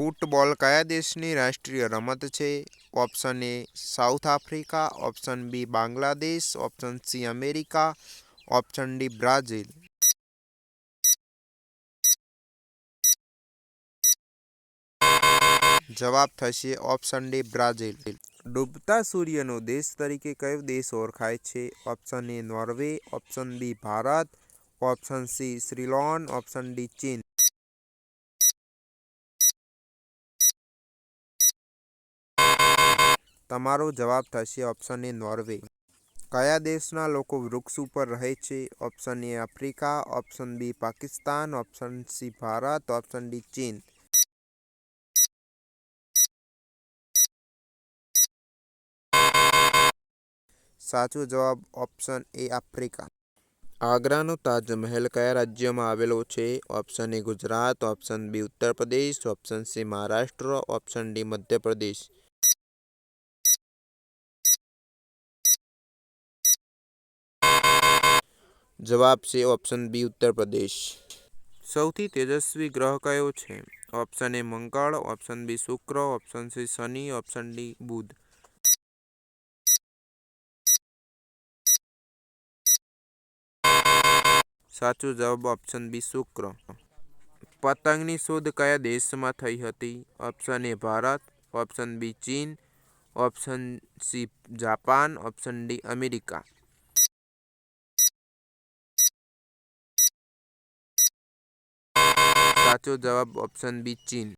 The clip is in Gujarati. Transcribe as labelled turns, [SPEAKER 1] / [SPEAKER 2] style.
[SPEAKER 1] ફૂટબોલ કયા દેશની રાષ્ટ્રીય રમત છે? Option A South Africa, option B Bangladesh, option C America, option D Brazil. જવાબ થશે ઓપ્શન ડી બ્રાઝિલ. ડૂબતા સૂર્યનો દેશ તરીકે કયો દેશ ઓળખાય છે? Option A Norway, option B Bharat, option C શ્રીલોન, option D ચીન. તમારો જવાબ થશે ઓપ્શન એ નોર્વે. કયા દેશના લોકો વૃક્ષ ઉપર રહે છે? Option A Africa, option B Pakistan, option C Bharat, option D ચીન. સાચો જવાબ ઓપ્શન એ આફ્રિકા. આગ્રાનો તાજમહેલ કયા રાજ્યમાં આવેલો છે? Option A Gujarat, option B Uttar Pradesh option C Maharashtra, option D Madhya Pradesh. જવાબ છે ઓપ્શન બી ઉત્તર પ્રદેશ. સૌથી તેજસ્વી ગ્રહ કયો છે? ઓપ્શન એ મંગળ, ઓપ્શન બી શુક્ર, ઓપ્શન સી શનિ, ઓપ્શન ડી બુધ. સાચો જવાબ ઓપ્શન બી શુક્ર. પતંગની શોધ કયા દેશમાં થઈ હતી? Option A Bharat, option B ચીન, option C Japan, option D America. સાચો જવાબ ઓપ્શન બી ચીન